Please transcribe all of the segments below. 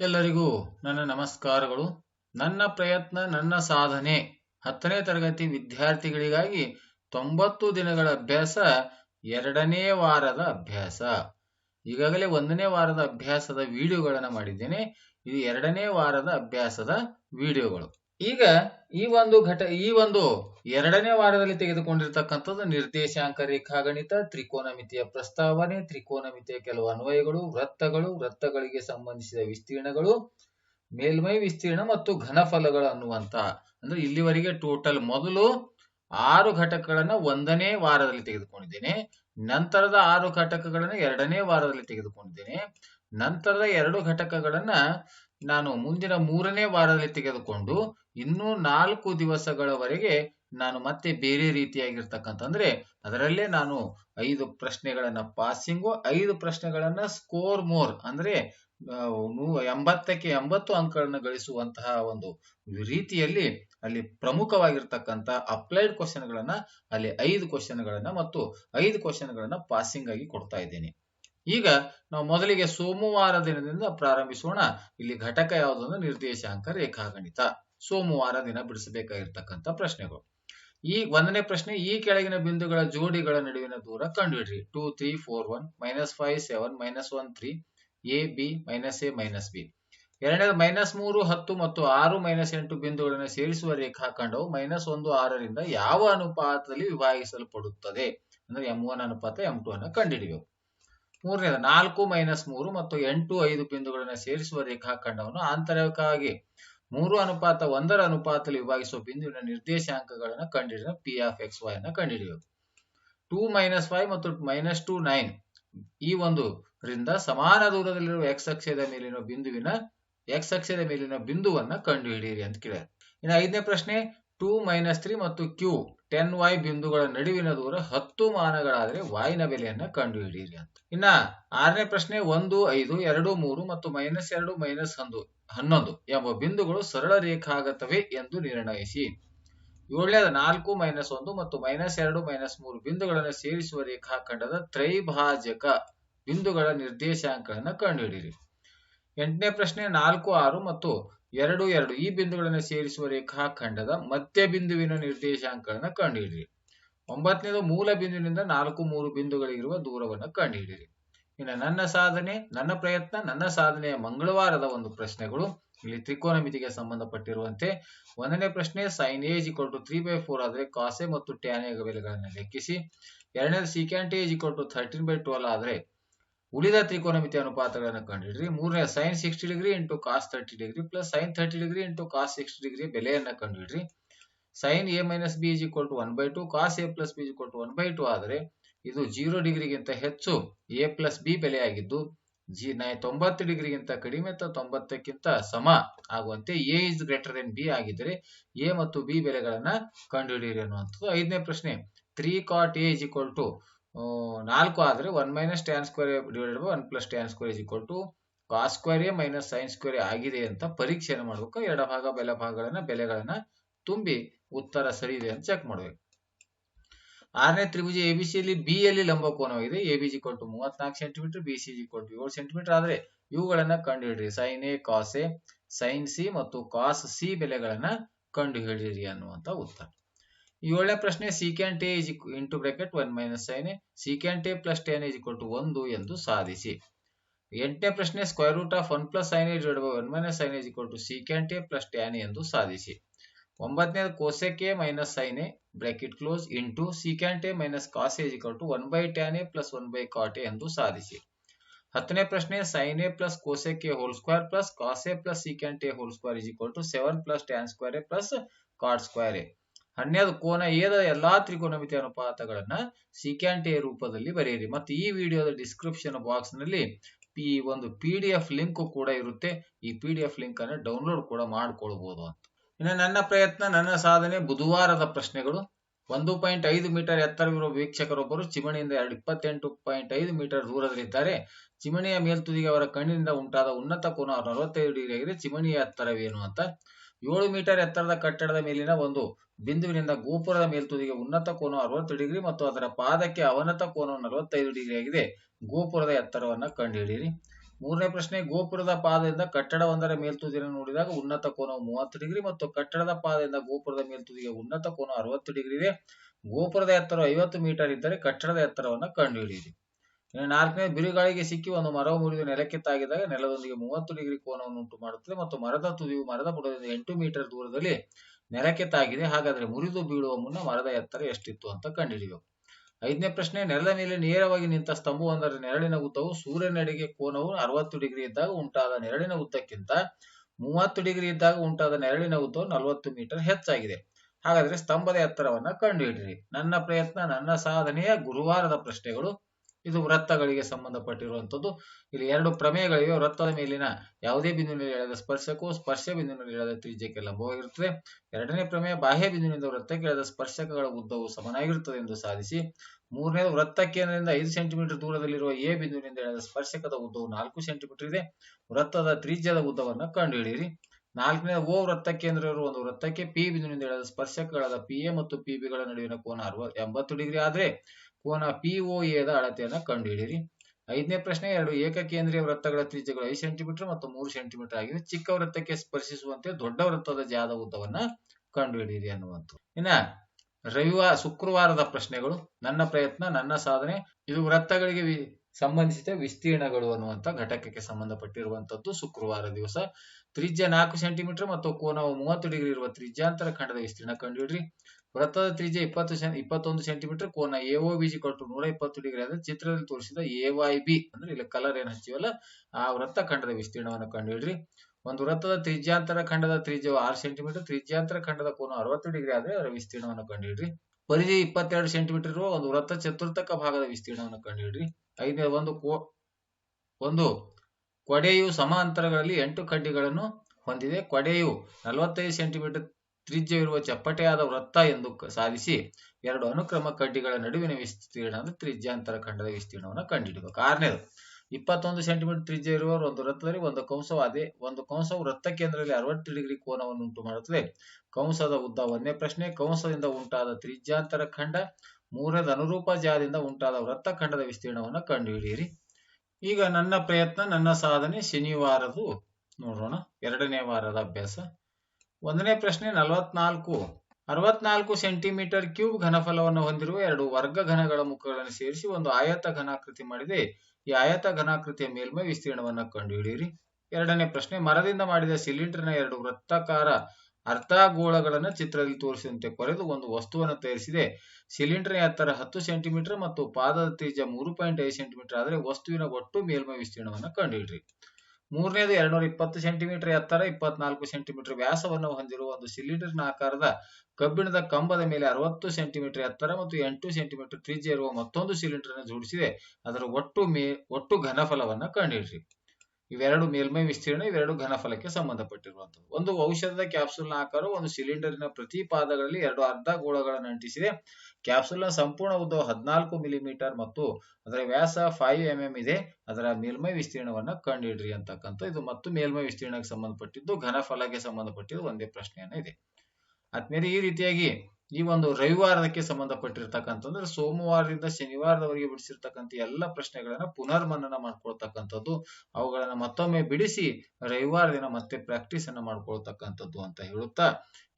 ಎಲ್ಲರಿಗೂ ನನ್ನ ನಮಸ್ಕಾರಗಳು. ನನ್ನ ಪ್ರಯತ್ನ, ನನ್ನ ಸಾಧನೆ. ಹತ್ತನೇ ತರಗತಿ ವಿದ್ಯಾರ್ಥಿಗಳಿಗಾಗಿ ತೊಂಬತ್ತು ದಿನಗಳ ಅಭ್ಯಾಸ, ಎರಡನೇ ವಾರದ ಅಭ್ಯಾಸ. ಈಗಾಗಲೇ ಒಂದನೇ ವಾರದ ಅಭ್ಯಾಸದ ವಿಡಿಯೋಗಳನ್ನು ಮಾಡಿದ್ದೇನೆ. ಇದು ಎರಡನೇ ವಾರದ ಅಭ್ಯಾಸದ ವಿಡಿಯೋಗಳು. ಈಗ ಈ ಒಂದು ಘಟ, ಈ ಒಂದು ಎರಡನೇ ವಾರದಲ್ಲಿ ತೆಗೆದುಕೊಂಡಿರ್ತಕ್ಕಂಥದ್ದು ನಿರ್ದೇಶಾಂಕ ರೇಖಾಗಣಿತ ತ್ರಿಕೋನಮಿತಿಯ ಪ್ರಸ್ತಾವನೆ, ತ್ರಿಕೋನಮಿತಿಯ ಕೆಲವು ಅನ್ವಯಗಳು, ವೃತ್ತಗಳು, ವೃತ್ತಗಳಿಗೆ ಸಂಬಂಧಿಸಿದ ವಿಸ್ತೀರ್ಣಗಳು, ಮೇಲ್ಮೈ ವಿಸ್ತೀರ್ಣ ಮತ್ತು ಘನಫಲಗಳು ಅನ್ನುವಂತ ಅಂದ್ರೆ ಇಲ್ಲಿವರೆಗೆ ಟೋಟಲ್ ಮೊದಲು ಆರು ಘಟಕಗಳನ್ನ ಒಂದನೇ ವಾರದಲ್ಲಿ ತೆಗೆದುಕೊಂಡಿದ್ದೇನೆ, ನಂತರದ ಆರು ಘಟಕಗಳನ್ನ ಎರಡನೇ ವಾರದಲ್ಲಿ ತೆಗೆದುಕೊಂಡಿದ್ದೇನೆ, ನಂತರದ ಎರಡು ಘಟಕಗಳನ್ನ ನಾನು ಮುಂದಿನ ಮೂರನೇ ವಾರದಲ್ಲಿ ತೆಗೆದುಕೊಂಡು ಇನ್ನೂ ನಾಲ್ಕು ದಿವಸಗಳವರೆಗೆ ನಾನು ಮತ್ತೆ ಬೇರೆ ರೀತಿಯಾಗಿರ್ತಕ್ಕಂಥ ಅಂದ್ರೆ ಅದರಲ್ಲೇ ನಾನು ಐದು ಪ್ರಶ್ನೆಗಳನ್ನ ಪಾಸಿಂಗು, ಐದು ಪ್ರಶ್ನೆಗಳನ್ನ ಸ್ಕೋರ್ ಮೋರ್ ಅಂದ್ರೆ ಎಂಬತ್ತಕ್ಕೆ ಎಂಬತ್ತು ಅಂಕಗಳನ್ನ ಗಳಿಸುವಂತಹ ಒಂದು ರೀತಿಯಲ್ಲಿ ಅಲ್ಲಿ ಪ್ರಮುಖವಾಗಿರ್ತಕ್ಕಂಥ ಅಪ್ಲೈಡ್ ಕ್ವಶನ್ಗಳನ್ನ ಅಲ್ಲಿ ಐದು ಕ್ವಶನ್ಗಳನ್ನ ಮತ್ತು ಐದು ಕ್ವಶನ್ಗಳನ್ನ ಪಾಸಿಂಗ್ ಆಗಿ ಕೊಡ್ತಾ ಇದ್ದೇನೆ. ಈಗ ನಾವು ಮೊದಲಿಗೆ ಸೋಮವಾರ ದಿನದಿಂದ ಪ್ರಾರಂಭಿಸೋಣ. ಇಲ್ಲಿ ಘಟಕ ಯಾವುದು ಅಂದ್ರೆ ನಿರ್ದೇಶಾಂಕ, ರೇಖಾಗಣಿತ. ಸೋಮವಾರ ದಿನ ಬಿಡಿಸಬೇಕಾಗಿರ್ತಕ್ಕಂಥ ಪ್ರಶ್ನೆಗಳು. ಈ ಒಂದನೇ ಪ್ರಶ್ನೆ, ಈ ಕೆಳಗಿನ ಬಿಂದುಗಳ ಜೋಡಿಗಳ ನಡುವಿನ ದೂರ ಕಂಡುಹಿಡ್ರಿ. Two, three, four, one, minus five, seven, minus one, three, A, B, minus A, minus B. ಎರಡನೇದು, ಮೈನಸ್ ಮೂರು, ಹತ್ತು ಮತ್ತು ಆರು ಮೈನಸ್ ಎಂಟು ಬಿಂದುಗಳನ್ನು ಸೇರಿಸುವ ರೇಖಾಖಂಡವು ಮೈನಸ್ ಒಂದು, ಆರರಿಂದ ಯಾವ ಅನುಪಾತದಲ್ಲಿ ವಿಭಾಗಿಸಲ್ಪಡುತ್ತದೆ? ಅಂದ್ರೆ ಎಂ ಒನ್ ಅನುಪಾತ ಎಂ ಟು ಅನ್ನು ಕಂಡುಹಿಡಿಯಬೇಕು ಮೂರನೇದು, ನಾಲ್ಕು ಮೈನಸ್ ಮೂರು ಮತ್ತು ಎಂಟು, ಐದು ಬಿಂದುಗಳನ್ನು ಸೇರಿಸುವ ರೇಖಾಖಂಡವನ್ನು ಆಂತರಿಕವಾಗಿ ಮೂರು ಅನುಪಾತ ಒಂದರ ಅನುಪಾತದಲ್ಲಿ ವಿಭಾಗಿಸುವ ಬಿಂದುವಿನ ನಿರ್ದೇಶಾಂಕಗಳನ್ನು ಕಂಡುಹಿಡಿದ ಪಿ ಆಫ್ ಎಕ್ಸ್ ವೈ ಅನ್ನು ಕಂಡುಹಿಡಿಯಬೇಕು ಟೂ ಮೈನಸ್ ವೈ ಮತ್ತು ಮೈನಸ್ ಟು ನೈನ್ ಈ ಒಂದು ರಿಂದ ಸಮಾನ ದೂರದಲ್ಲಿರುವ ಎಕ್ಸ್ ಅಕ್ಷದ ಮೇಲಿನ ಬಿಂದುವಿನ ಎಕ್ಸ್ ಅಕ್ಷದ ಮೇಲಿನ ಬಿಂದುವನ್ನ ಕಂಡುಹಿಡಿಯಿರಿ ಅಂತ ಕೇಳಿದೆ ಇನ್ನು ಐದನೇ ಪ್ರಶ್ನೆ ಟೂ ಮೈನಸ್ ತ್ರೀ ಮತ್ತು ಕ್ಯೂ ಟೆನ್ ವೈ ಬಿಂದುಗಳ ನಡುವಿನ ದೂರ ಹತ್ತು ಮಾನಗಳಾದರೆ ವಾಯ್ನ ಬೆಲೆಯನ್ನ ಕಂಡುಹಿಡಿಯಿರಿ ಅಂತ. ಇನ್ನ ಆರನೇ ಪ್ರಶ್ನೆ, ಒಂದು, ಐದು, ಎರಡು, ಮೂರು ಮತ್ತು ಮೈನಸ್ ಎರಡು ಮೈನಸ್ ಒಂದು ಹನ್ನೊಂದು ಎಂಬ ಬಿಂದುಗಳು ಸರಳ ರೇಖಾಗತವೇ ಎಂದು ನಿರ್ಣಯಿಸಿ. ಏಳನೇದು ನಾಲ್ಕು ಮೈನಸ್ ಒಂದು ಮತ್ತು ಮೈನಸ್ ಎರಡು ಮೈನಸ್ ಮೂರು ಬಿಂದುಗಳನ್ನು ಸೇರಿಸುವ ರೇಖಾಖಂಡದ ತ್ರೈಭಾಜಕ ಬಿಂದುಗಳ ನಿರ್ದೇಶಾಂಕಗಳನ್ನು ಕಂಡುಹಿಡಿಯಿರಿ. ಎಂಟನೇ ಪ್ರಶ್ನೆ ನಾಲ್ಕು ಆರು ಮತ್ತು ಎರಡು ಎರಡು ಈ ಬಿಂದುಗಳನ್ನು ಸೇರಿಸುವ ರೇಖಾಖಂಡದ ಮಧ್ಯ ಬಿಂದುವಿನ ನಿರ್ದೇಶಾಂಕಗಳನ್ನು ಕಂಡುಹಿಡಿಯಿರಿ. ಒಂಬತ್ತನೇದು ಮೂಲ ಬಿಂದುವಿನಿಂದ ನಾಲ್ಕು ಮೂರು ಬಿಂದುಗಳಿಗಿರುವ ದೂರವನ್ನು ಕಂಡುಹಿಡಿಯಿರಿ. ಇನ್ನು ನನ್ನ ಸಾಧನೆ, ನನ್ನ ಪ್ರಯತ್ನ, ನನ್ನ ಸಾಧನೆಯ ಮಂಗಳವಾರದ ಒಂದು ಪ್ರಶ್ನೆಗಳು. ಇಲ್ಲಿ ತ್ರಿಕೋನಮಿತಿಗೆ ಸಂಬಂಧಪಟ್ಟಿರುವಂತೆ ಒಂದನೇ ಪ್ರಶ್ನೆ sine age equal to three by four ಆದರೆ ಕಾಸೆ ಮತ್ತು ಟ್ಯಾನ್ ಬೆಲೆಗಳನ್ನು ಲೆಕ್ಕಿಸಿ. ಎರಡನೇದು secant age equal to thirteen by twelve ಆದರೆ ಉಳಿದ ತ್ರಿಕೋನಮಿತಿ ಅನುಪಾತಗಳನ್ನು ಕಂಡುಹಿಡಿರಿ. ಮೂರನೇ sine sixty degree into cos thirty degree plus sine thirty degree into cos sixty degree ಬೆಲೆಯನ್ನು ಕಂಡುಹಿಡ್ರಿ. Sine A minus B is equal to one by two cos A plus B is equal to one by two ಆದರೆ ಇದು zero ಡಿಗ್ರಿಗಿಂತ ಹೆಚ್ಚು, A plus B ಬೆಲೆಯಾಗಿದ್ದು, ಜಿ ನೈ ತೊಂಬತ್ತು ಡಿಗ್ರಿಗಿಂತ ಕಡಿಮೆ ಅಥವಾ ತೊಂಬತ್ತಕ್ಕಿಂತ ಸಮ ಆಗುವಂತೆ A is greater than B ಆಗಿದ್ದರೆ, ಎ ಮತ್ತು ಬಿ ಬೆಲೆಗಳನ್ನ ಕಂಡುಹಿಡಿಯಿರಿ ಅನ್ನುವಂಥದ್ದು ಐದನೇ ಪ್ರಶ್ನೆ. Three cot A is equal to ನಾಲ್ಕು ಆದರೆ one minus tan square divided by one plus tan square is equal to cos square A minus sine square ಆಗಿದೆ ಅಂತ ಪರೀಕ್ಷೆಯನ್ನು ಮಾಡಬೇಕು. ಎಡ ಭಾಗ, ಬೆಲೆ ಭಾಗಗಳನ್ನ ಬೆಲೆಗಳನ್ನ ತುಂಬಿ ಉತ್ತರ ಸರಿ ಇದೆ ಅಂತ ಚೆಕ್ ಮಾಡ್ಬೇಕು. ಆರನೇ ತ್ರಿಭುಜ ಎ ಬಿ ಯಲ್ಲಿ ಲಂಬಕೋನವಾಗಿದೆ ಎ ಬಿ ಜಿಕ್ವಲ್ ಟು ಮೂವತ್ನಾಲ್ಕು centimetre B C equal to ಏಳು ಸೆಂಟಿಮೀಟರ್ ಆದ್ರೆ ಇವುಗಳನ್ನ ಕಂಡುಹಿಡಿರಿ. Sine A cos A sine C ಮತ್ತು ಕಾಸ್ ಸಿ ಬೆಲೆಗಳನ್ನ ಕಂಡುಹಿಡಿಯಿರಿ ಅನ್ನುವಂತ ಉತ್ತರ. ಏಳನೇ ಪ್ರಶ್ನೆ secant A is into bracket one minus sine A secant A plus tan is equal to ಒಂದು ಎಂದು ಸಾಧಿಸಿ. ಎಂಟನೇ ಪ್ರಶ್ನೆ square root of one plus sine A divide by one minus sine is equal to secant A plus tan ಎಂದು ಸಾಧಿಸಿ. ಒಂಬತ್ತನೇ cosec A minus sine A bracket close into secant A minus cos A equal to one by tan A plus one by cot A ಎಂದು ಸಾಧಿಸಿ. ಹತ್ತನೇ ಪ್ರಶ್ನೆ sine A plus cosec A whole square plus cos A plus secant A whole square is equal to seven plus tan square A plus cot square A ಹನ್ನೆರಡು ಕೋನ ಏದ ಎಲ್ಲಾ ತ್ರಿಕೋನಮಿತಿ ಅನುಪಾತಗಳನ್ನ secant A ರೂಪದಲ್ಲಿ ಬರೆಯಿರಿ. ಮತ್ತು ಈ ವಿಡಿಯೋದ ಡಿಸ್ಕ್ರಿಪ್ಷನ್ ಬಾಕ್ಸ್ನಲ್ಲಿ ಈ ಒಂದು ಪಿ ಡಿ ಎಫ್ ಲಿಂಕ್ ಕೂಡ ಇರುತ್ತೆ. ಈ ಪಿ ಡಿ ಎಫ್ ಲಿಂಕ್ ಅನ್ನು ಡೌನ್ಲೋಡ್ ಕೂಡ ಮಾಡ್ಕೊಳ್ಬಹುದು ಅಂತ. ಇನ್ನು ನನ್ನ ಪ್ರಯತ್ನ, ನನ್ನ ಸಾಧನೆ ಬುಧವಾರದ ಪ್ರಶ್ನೆಗಳು. ಒಂದು ಪಾಯಿಂಟ್ ಐದು ಮೀಟರ್ ಎತ್ತರವಿರುವ ವೀಕ್ಷಕರೊಬ್ಬರು ಚಿಮಣಿಯಿಂದ ಎರಡು ಇಪ್ಪತ್ತೆಂಟು ಪಾಯಿಂಟ್ ಐದು ಮೀಟರ್ ದೂರದಲ್ಲಿದ್ದಾರೆ. ಚಿಮಣಿಯ ಮೇಲ್ತುದಿಗೆ ಅವರ ಕಣ್ಣಿನಿಂದ ಉಂಟಾದ ಉನ್ನತ ಕೋನ ನಲವತ್ತೈದು ಡಿಗ್ರಿ ಆಗಿದೆ. ಚಿಮಣಿಯ ಎತ್ತರವೇನು ಅಂತ. ಏಳು ಮೀಟರ್ ಎತ್ತರದ ಕಟ್ಟಡದ ಮೇಲಿನ ಒಂದು ಬಿಂದುವಿನಿಂದ ಗೋಪುರದ ಮೇಲ್ತುದಿಗೆ ಉನ್ನತ ಕೋನ ಅರವತ್ತು ಡಿಗ್ರಿ ಮತ್ತು ಅದರ ಪಾದಕ್ಕೆ ಅವನತ ಕೋನ ನಲವತ್ತೈದು ಡಿಗ್ರಿ ಆಗಿದೆ. ಗೋಪುರದ ಎತ್ತರವನ್ನು ಕಂಡುಹಿಡಿಯಿರಿ. ಮೂರನೇ ಪ್ರಶ್ನೆ, ಗೋಪುರದ ಪಾದದಿಂದ ಕಟ್ಟಡವೊಂದರ ಮೇಲ್ತುದಿಯನ್ನು ನೋಡಿದಾಗ ಉನ್ನತ ಕೋನವು ಮೂವತ್ತು ಡಿಗ್ರಿ ಮತ್ತು ಕಟ್ಟಡದ ಪಾದದಿಂದ ಗೋಪುರದ ಮೇಲ್ತುದಿಗೆ ಉನ್ನತ ಕೋನ ಅರವತ್ತು ಡಿಗ್ರಿ ಇದೆ ಗೋಪುರದ ಎತ್ತರ ಐವತ್ತು ಮೀಟರ್ ಇದ್ದರೆ ಕಟ್ಟಡದ ಎತ್ತರವನ್ನು ಕಂಡುಹಿಡಿಯಿರಿ. ಇನ್ನು ನಾಲ್ಕನೇ, ಬಿರುಗಾಳಿಗೆ ಸಿಕ್ಕಿ ಒಂದು ಮರವು ಮುರಿದು ನೆಲಕ್ಕೆ ತಾಗಿದಾಗ ನೆಲದೊಂದಿಗೆ ಮೂವತ್ತು ಡಿಗ್ರಿ ಕೋನವನ್ನು ಉಂಟು ಮಾಡುತ್ತದೆ ಮತ್ತು ಮರದ ತುದಿಯು ಮರದ ಬುಡದಿಂದ ಎಂಟು ಮೀಟರ್ ದೂರದಲ್ಲಿ ನೆಲಕ್ಕೆ ತಾಗಿದೆ. ಹಾಗಾದರೆ ಮುರಿದು ಬೀಳುವ ಮುನ್ನ ಮರದ ಎತ್ತರ ಎಷ್ಟಿತ್ತು ಅಂತ ಕಂಡುಹಿಡಿಯಬೇಕು. ಐದನೇ ಪ್ರಶ್ನೆ, ನೆಲದ ಮೇಲೆ ನೇರವಾಗಿ ನಿಂತ ಸ್ತಂಭವೊಂದರ ನೆರಳಿನ ಉದ್ದವು ಸೂರ್ಯನೆಡೆಗೆ ಕೋನವು ಅರವತ್ತು ಡಿಗ್ರಿ ಇದ್ದಾಗ ಉಂಟಾದ ನೆರಳಿನ ಉದ್ದಕ್ಕಿಂತ ಮೂವತ್ತು ಡಿಗ್ರಿ ಇದ್ದಾಗ ಉಂಟಾದ ನೆರಳಿನ ಉದ್ದವು ನಲವತ್ತು ಮೀಟರ್ ಹೆಚ್ಚಾಗಿದೆ. ಹಾಗಾದ್ರೆ ಸ್ತಂಭದ ಎತ್ತರವನ್ನ ಕಂಡುಹಿಡಿಯಿರಿ ನನ್ನ ಪ್ರಯತ್ನ, ನನ್ನ ಸಾಧನೆಯ ಗುರುವಾರದ ಪ್ರಶ್ನೆಗಳು. ಇದು ವೃತ್ತಗಳಿಗೆ ಸಂಬಂಧಪಟ್ಟಿರುವಂಥದ್ದು. ಇಲ್ಲಿ ಎರಡು ಪ್ರಮೇಯಗಳಿವೆ. ವೃತ್ತದ ಮೇಲಿನ ಯಾವುದೇ ಬಿಂದುವಿನಲ್ಲಿ ಎಳೆದ ಸ್ಪರ್ಶಕವು ಸ್ಪರ್ಶ ಬಿಂದುವಿನಲ್ಲಿ ಎಳೆದ ತ್ರಿಜ್ಯಕ್ಕೆ ಲಂಬವಾಗಿರುತ್ತದೆ. ಎರಡನೇ ಪ್ರಮೇಯ, ಬಾಹ್ಯ ಬಿಂದುವಿನಿಂದ ವೃತ್ತಕ್ಕೆ ಎಳೆದ ಸ್ಪರ್ಶಕಗಳ ಉದ್ದವು ಸಮನಾಗಿರುತ್ತದೆ ಎಂದು ಸಾಧಿಸಿ. ಮೂರನೇದು ವೃತ್ತ ಕೇಂದ್ರದಿಂದ ಐದು ಸೆಂಟಿಮೀಟರ್ ದೂರದಲ್ಲಿರುವ ಎ ಬಿಂದುವಿನಿಂದ ಎಳೆದ ಸ್ಪರ್ಶಕದ ಉದ್ದವು ನಾಲ್ಕು ಸೆಂಟಿಮೀಟರ್ ಇದೆ. ವೃತ್ತದ ತ್ರಿಜ್ಯದ ಉದ್ದವನ್ನು ಕಂಡುಹಿಡಿಯಿರಿ. ನಾಲ್ಕನೇ ಓ ವೃತ್ತ ಕೇಂದ್ರ ಇರುವ ಒಂದು ವೃತ್ತಕ್ಕೆ ಪಿ ಬಿಂದುವಿನಿಂದ ಎಳೆದ ಸ್ಪರ್ಶಕಗಳಾದ ಪಿ ಎ ಮತ್ತು ಪಿ ಬಿಗಳ ನಡುವಿನ ಕೋನ ಅರವತ್ ಎಂಬತ್ತು ಡಿಗ್ರಿ ಆದ್ರೆ ಕೋನ ಪಿ ಒ ಎದ ಅಳತೆಯನ್ನು ಕಂಡುಹಿಡಿಯಿರಿ. ಐದನೇ ಪ್ರಶ್ನೆ, ಎರಡು ಏಕಕೇಂದ್ರೀಯ ವೃತ್ತಗಳ ತ್ರಿಜ್ಯಗಳು ಐದು ಸೆಂಟಿಮೀಟರ್ ಮತ್ತು ಮೂರು ಸೆಂಟಿಮೀಟರ್ ಆಗಿವೆ. ಚಿಕ್ಕ ವೃತ್ತಕ್ಕೆ ಸ್ಪರ್ಶಿಸುವಂತೆ ದೊಡ್ಡ ವೃತ್ತದ ಜಾದ ಉದ್ದವನ್ನ ಕಂಡುಹಿಡಿಯಿರಿ ಅನ್ನುವಂಥದ್ದು. ಇನ್ನ ರವಿವಾರ, ಶುಕ್ರವಾರದ ಪ್ರಶ್ನೆಗಳು, ನನ್ನ ಪ್ರಯತ್ನ, ನನ್ನ ಸಾಧನೆ, ಇದು ವೃತ್ತಗಳಿಗೆ ಸಂಬಂಧಿಸಿದ ವಿಸ್ತೀರ್ಣಗಳು ಅನ್ನುವಂಥ ಘಟಕಕ್ಕೆ ಸಂಬಂಧಪಟ್ಟಿರುವಂಥದ್ದು ಶುಕ್ರವಾರ ದಿವಸ. ತ್ರಿಜ್ಯ ನಾಲ್ಕು ಸೆಂಟಿಮೀಟರ್ ಮತ್ತು ಕೋನವು ಮೂವತ್ತು ಡಿಗ್ರಿ ಇರುವ ತ್ರಿಜ್ಯಾಂತರ ಖಂಡದ ವಿಸ್ತೀರ್ಣ ಕಂಡುಹಿಡ್ರಿ. ವೃತ್ತದ ತ್ರಿಜ್ಯ ಇಪ್ಪತ್ತು ಇಪ್ಪತ್ತೊಂದು ಸೆಂಟಿಮೀಟರ್ ಕೋನ ಎಒ ಬಿಜಿ ಕೊಟ್ಟು ನೂರ ಇಪ್ಪತ್ತು ಡಿಗ್ರಿ ಅಂದ್ರೆ ಚಿತ್ರದಲ್ಲಿ ತೋರಿಸಿದ ಎ ವೈ ಬಿ ಅಂದ್ರೆ ಇಲ್ಲಿ ಕಲರ್ ಏನ್ ಹಚ್ಚಿವಲ್ಲ, ಆ ವೃತ್ತ ಖಂಡದ ವಿಸ್ತೀರ್ಣವನ್ನು ಕಂಡುಹಿಡ್ರಿ. ಒಂದು ವೃತ್ತದ ತ್ರಿಜ್ಯಾಂತರ ಖಂಡದ ತ್ರಿಜ್ಯವು ಆರು ಸೆಂಟಿಮೀಟರ್ ತ್ರಿಜ್ಯಾಂತರ ಖಂಡದ ಕೋನ ಅರವತ್ತು ಡಿಗ್ರಿ ಆದರೆ ಅದರ ವಿಸ್ತೀರ್ಣವನ್ನು ಕಂಡುಹಿಡ್ರಿ. ಪರಿಧಿ ಇಪ್ಪತ್ತೆರಡು ಸೆಂಟಿಮೀಟರ್ ಇರುವ ಒಂದು ವೃತ್ತ ಚತುರ್ಥಕ ಭಾಗದ ವಿಸ್ತೀರ್ಣವನ್ನು ಕಂಡುಹಿಡ್ರಿ. ಐದನೇ ಒಂದು ಕೋ, ಒಂದು ಕೊಡೆಯು ಸಮ ಅಂತರಗಳಲ್ಲಿ ಎಂಟು ಕಡ್ಡಿಗಳನ್ನು ಹೊಂದಿದೆ. ಕೊಡೆಯು ನಲವತ್ತೈದು ಸೆಂಟಿಮೀಟರ್ ತ್ರಿಜ್ಯವಿರುವ ಚಪ್ಪಟೆಯಾದ ವೃತ್ತ ಎಂದು ಸಾಧಿಸಿ ಎರಡು ಅನುಕ್ರಮ ಕಡ್ಡಿಗಳ ನಡುವಿನ ವಿಸ್ತೀರ್ಣ ತ್ರಿಜ್ಯಾಂತರ ಖಂಡದ ವಿಸ್ತೀರ್ಣವನ್ನು ಕಂಡುಹಿಡಬೇಕು. ಆರನೇದು ಇಪ್ಪತ್ತೊಂದು ಸೆಂಟಿಮೀಟರ್ ತ್ರಿಜ್ಯ ಇರುವ ಒಂದು ವೃತ್ತದಲ್ಲಿ ಒಂದು ಕಂಸವು ಒಂದು ಕಂಸವು ವೃತ್ತ ಕೇಂದ್ರದಲ್ಲಿ ಅರವತ್ತು ಡಿಗ್ರಿ ಕೋನವನ್ನು ಉಂಟು ಮಾಡುತ್ತದೆ. ಕಂಸದ ಉದ್ದ ಒಂದನೇ ಪ್ರಶ್ನೆ, ಕಂಸದಿಂದ ಉಂಟಾದ ತ್ರಿಜ್ಯಾಂತರ ಖಂಡ ಮೂರನೇದ ಅನುರೂಪ ಜಾದಿಂದ ಉಂಟಾದ ವೃತ್ತ ಖಂಡದ ವಿಸ್ತೀರ್ಣವನ್ನು ಕಂಡುಹಿಡಿಯಿರಿ. ಈಗ ನನ್ನ ಪ್ರಯತ್ನ, ನನ್ನ ಸಾಧನೆ ಶನಿವಾರದು ನೋಡೋಣ, ಎರಡನೇ ವಾರದ ಅಭ್ಯಾಸ. ಒಂದನೇ ಪ್ರಶ್ನೆ, ನಲವತ್ನಾಲ್ಕು. ಅರವತ್ನಾಲ್ಕು ಸೆಂಟಿಮೀಟರ್ ಕ್ಯೂಬ್ ಘನಫಲವನ್ನು ಹೊಂದಿರುವ ಎರಡು ವರ್ಗ ಘನಗಳ ಮುಖಗಳನ್ನು ಸೇರಿಸಿ ಒಂದು ಆಯತ ಘನಾಕೃತಿ ಮಾಡಿದೆ. ಈ ಆಯತ ಘನಾಕೃತಿಯ ಮೇಲ್ಮೈ ವಿಸ್ತೀರ್ಣವನ್ನು ಕಂಡುಹಿಡಿಯಿರಿ. ಎರಡನೇ ಪ್ರಶ್ನೆ, ಮರದಿಂದ ಮಾಡಿದ ಸಿಲಿಂಡರ್ನ ಎರಡು ವೃತ್ತಾಕಾರ ಅರ್ಥಗೋಳಗಳನ್ನು ಚಿತ್ರದಲ್ಲಿ ತೋರಿಸಿದಂತೆ ಕೊರೆದು ಒಂದು ವಸ್ತುವನ್ನು ತಯಾರಿಸಿದೆ. ಸಿಲಿಂಡರ್ನ ಎತ್ತರ ಹತ್ತು ಸೆಂಟಿಮೀಟರ್ ಮತ್ತು ಪಾದದ ತ್ರಿಜ್ಯ ಮೂರು ಪಾಯಿಂಟ್ ಐದು ಸೆಂಟಿಮೀಟರ್ ಆದರೆ ವಸ್ತುವಿನ ಒಟ್ಟು ಮೇಲ್ಮೈ ವಿಸ್ತೀರ್ಣವನ್ನು ಕಂಡುಹಿಡಿರಿ. ಮೂರನೇದು ಎರಡ್ನೂರ ಇಪ್ಪತ್ತು ಸೆಂಟಿಮೀಟರ್ ಎತ್ತರ, ಇಪ್ಪತ್ನಾಲ್ಕು ಸೆಂಟಿಮೀಟರ್ ವ್ಯಾಸವನ್ನು ಹೊಂದಿರುವ ಒಂದು ಸಿಲಿಂಡರ್ನ ಆಕಾರದ ಕಬ್ಬಿಣದ ಕಂಬದ ಮೇಲೆ ಅರವತ್ತು ಸೆಂಟಿಮೀಟರ್ ಎತ್ತರ ಮತ್ತು ಎಂಟು ಸೆಂಟಿಮೀಟರ್ ತ್ರಿಜ್ಯ ಇರುವ ಮತ್ತೊಂದು ಸಿಲಿಂಡರ್ ಅನ್ನು ಜೋಡಿಸಿದೆ. ಅದರ ಒಟ್ಟು ಮೇ, ಒಟ್ಟು ಘನಫಲವನ್ನು ಕಂಡುಹಿಡ್ರಿ. ಇವೆರಡು ಮೇಲ್ಮೈ ವಿಸ್ತೀರ್ಣ, ಇವೆರಡು ಘನಫಲಕ್ಕೆ ಸಂಬಂಧಪಟ್ಟಿರುವಂತದ್ದು ಒಂದು ಔಷಧದ ಕ್ಯಾಪ್ಸೂಲ್ನ ಆಕಾರ ಒಂದು ಸಿಲಿಂಡರಿನ ಪ್ರತಿ ಪಾದಗಳಲ್ಲಿ ಎರಡು ಅರ್ಧ ಗೋಳಗಳನ್ನು ಅಂಟಿಸಿದೆ. ಕ್ಯಾಪ್ಸೂಲ್ನ ಸಂಪೂರ್ಣ ಉದ್ದವು ಹದಿನಾಲ್ಕು ಮಿಲಿಮೀಟರ್ ಮತ್ತು ಅದರ ವ್ಯಾಸ ಫೈವ್ ಎಂ ಎಂ ಇದೆ. ಅದರ ಮೇಲ್ಮೈ ವಿಸ್ತೀರ್ಣವನ್ನು ಕಂಡುಹಿಡ್ರಿ ಅಂತಕ್ಕಂಥ ಇದು ಮತ್ತು ಮೇಲ್ಮೈ ವಿಸ್ತೀರ್ಣಕ್ಕೆ ಸಂಬಂಧಪಟ್ಟಿದ್ದು, ಘನಫಲಕ್ಕೆ ಸಂಬಂಧಪಟ್ಟಿದ್ದು ಒಂದೇ ಪ್ರಶ್ನೆಯನ್ನ ಇದೆ. ಆದ್ಮೇಲೆ ಈ ರೀತಿಯಾಗಿ ಈ ಒಂದು ರವಿವಾರಕ್ಕೆ ಸಂಬಂಧಪಟ್ಟಿರ್ತಕ್ಕಂಥದ್ದು ಸೋಮವಾರದಿಂದ ಶನಿವಾರದವರೆಗೆ ಬಿಡಿಸಿರ್ತಕ್ಕಂಥ ಎಲ್ಲ ಪ್ರಶ್ನೆಗಳನ್ನ ಪುನರ್ಮನನ ಮಾಡ್ಕೊಳ್ತಕ್ಕಂಥದ್ದು, ಅವುಗಳನ್ನ ಮತ್ತೊಮ್ಮೆ ಬಿಡಿಸಿ ರವಿವಾರ ದಿನ ಮತ್ತೆ ಪ್ರಾಕ್ಟೀಸ್ ಅನ್ನ ಮಾಡ್ಕೊಳ್ತಕ್ಕಂಥದ್ದು ಅಂತ ಹೇಳುತ್ತಾ,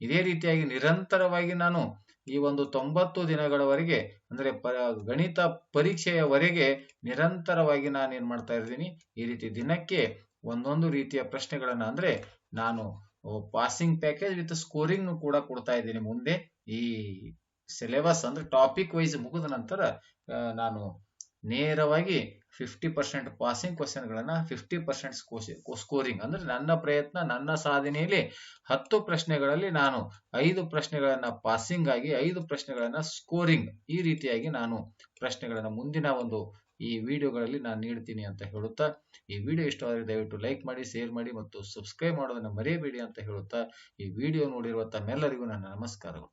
ಇದೇ ರೀತಿಯಾಗಿ ನಿರಂತರವಾಗಿ ನಾನು ಈ ಒಂದು ತೊಂಬತ್ತು ದಿನಗಳವರೆಗೆ, ಅಂದ್ರೆ ಪ, ಗಣಿತ ಪರೀಕ್ಷೆಯವರೆಗೆ ನಿರಂತರವಾಗಿ ನಾನು ಏನ್ ಮಾಡ್ತಾ ಇದ್ದೀನಿ, ಈ ರೀತಿ ದಿನಕ್ಕೆ ಒಂದೊಂದು ರೀತಿಯ ಪ್ರಶ್ನೆಗಳನ್ನ, ಅಂದ್ರೆ ನಾನು ಪಾಸಿಂಗ್ ಪ್ಯಾಕೇಜ್ ವಿತ್ ಸ್ಕೋರಿಂಗ್ ಕೂಡ ಕೊಡ್ತಾ ಇದ್ದೀನಿ. ಮುಂದೆ ಈ ಸಿಲೆಬಸ್ ಅಂದ್ರೆ ಟಾಪಿಕ್ ವೈಸ್ ಮುಗಿದ ನಂತರ ನಾನು ನೇರವಾಗಿ ಫಿಫ್ಟಿ ಪರ್ಸೆಂಟ್ ಪಾಸಿಂಗ್ ಕ್ವಶನ್ ಗಳನ್ನ ಫಿಫ್ಟಿ ಪರ್ಸೆಂಟ್ ಸ್ಕೋರಿಂಗ್ ಅಂದ್ರೆ ನನ್ನ ಪ್ರಯತ್ನ, ನನ್ನ ಸಾಧನೆಯಲ್ಲಿ ಹತ್ತು ಪ್ರಶ್ನೆಗಳಲ್ಲಿ ನಾನು ಐದು ಪ್ರಶ್ನೆಗಳನ್ನ ಪಾಸಿಂಗ್ ಆಗಿ ಐದು ಪ್ರಶ್ನೆಗಳನ್ನ ಸ್ಕೋರಿಂಗ್ ಈ ರೀತಿಯಾಗಿ ನಾನು ಪ್ರಶ್ನೆಗಳನ್ನ ಮುಂದಿನ ಒಂದು ಈ ವಿಡಿಯೋಗಳಲ್ಲಿ ನಾನು ನೀಡ್ತೀನಿ ಅಂತ ಹೇಳುತ್ತಾ, ಈ ವಿಡಿಯೋ ಇಷ್ಟವಾದರೆ ದಯವಿಟ್ಟು ಲೈಕ್ ಮಾಡಿ, ಶೇರ್ ಮಾಡಿ ಮತ್ತು ಸಬ್ಸ್ಕ್ರೈಬ್ ಮಾಡೋದನ್ನ ಮರೆಯಬೇಡಿ ಅಂತ ಹೇಳುತ್ತಾ, ಈ ವಿಡಿಯೋ ನೋಡಿರುವ ತಮ್ಮೆಲ್ಲರಿಗೂ ನನ್ನ ನಮಸ್ಕಾರಗಳು.